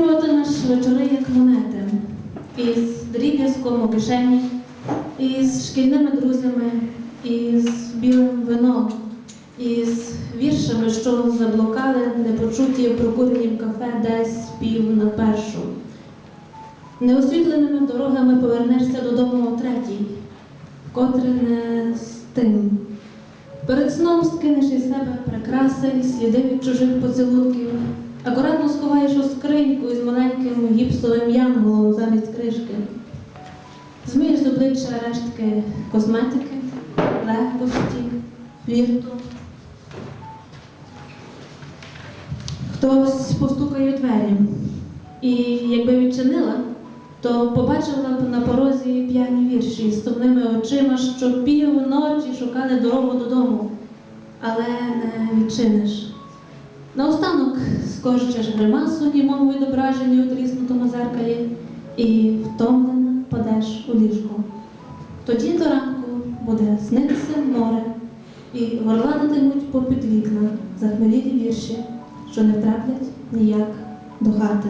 Отож вечори як монети, із дріб'язком у кишені, із шкільними друзями, із білим вином, із віршами, що заблукали, непочуті в кафе десь пів на першу. Неосвітленими дорогами повернешся додому о третій, вкотре не з тим. Перед сном скинеш із себе прикраси сліди від чужих поцілунків, скриньку із маленьким гіпсовим янголом замість кришки. Змиєш з обличчя рештки косметики, легкості, флірту. Хтось постукає у двері. І якби відчинила, то побачила б на порозі п'яні вірші з сумними очима, що півночі шукали дорогу додому, але не відчиниш. Наостанок скорчиш гримасу німому і втомлена падеш у ліжко. Тоді до ранку буде снитися море і горланитимуть попід вікна захмелілі вірші, що не втраплять ніяк до хати.